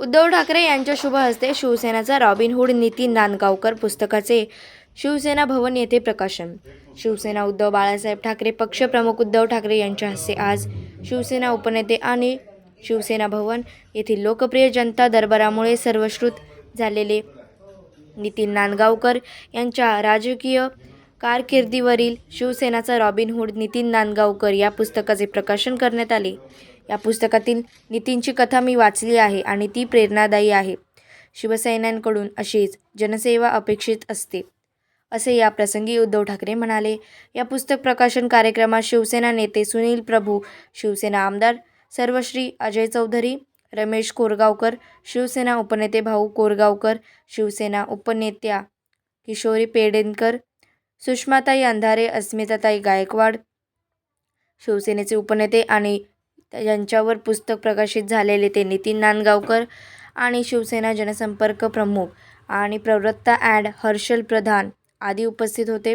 उद्धव ठाकरे यांच्या शुभ हस्ते शिवसेनेचा रॉबिनहूड नितीन नांदगावकर पुस्तकाचे शिवसेना भवन येथे प्रकाशन. शिवसेना उद्धव बाळासाहेब ठाकरे पक्षप्रमुख उद्धव ठाकरे यांच्या हस्ते आज शिवसेना उपनेते आणि शिवसेना भवन येथील लोकप्रिय जनता दरबारामुळे सर्वश्रुत झालेले नितीन नांदगावकर यांच्या राजकीय कारकिर्दीवरील शिवसेनाचा रॉबिनहूड नितीन नांदगावकर या पुस्तकाचे प्रकाशन करण्यात आले. या पुस्तकातील नितीनची कथा मी वाचली आहे आणि ती प्रेरणादायी आहे. शिवसैन्यांकडून अशीच जनसेवा अपेक्षित असते. असे या प्रसंगी उद्धव ठाकरे म्हणाले या पुस्तक प्रकाशन कार्यक्रमात शिवसेना नेते सुनील प्रभू शिवसेना आमदार सर्वश्री अजय चौधरी रमेश कोरगावकर शिवसेना उपनेते भाऊ कोरगावकर शिवसेना उपनेत्या किशोरी पेडेनकर सुषमाताई अंधारे अस्मिताताई गायकवाड शिवसेनेचे उपनेते आणि यांच्यावर पुस्तक प्रकाशित झालेले ते नितीन नांदगावकर आणि शिवसेना जनसंपर्क प्रमुख आणि प्रवृत्ता ॲड हर्षल प्रधान आदी उपस्थित होते.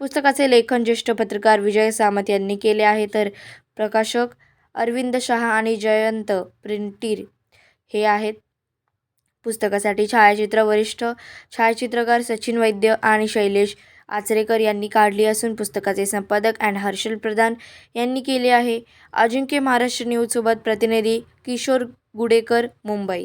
पुस्तकाचे लेखन ज्येष्ठ पत्रकार विजय सामत यांनी केले आहे. तर प्रकाशक अरविंद शहा आणि जयंत प्रिंटीर हे आहेत. पुस्तकासाठी छायाचित्र वरिष्ठ छायाचित्रकार सचिन वैद्य आणि शैलेश आचरेकर यांनी काढली असून पुस्तकाचे संपादक अँड हर्षल प्रधान यांनी केले आहे. अजिंक्य महाराष्ट्र न्यूजसोबत प्रतिनिधी किशोर गुडेकर मुंबई.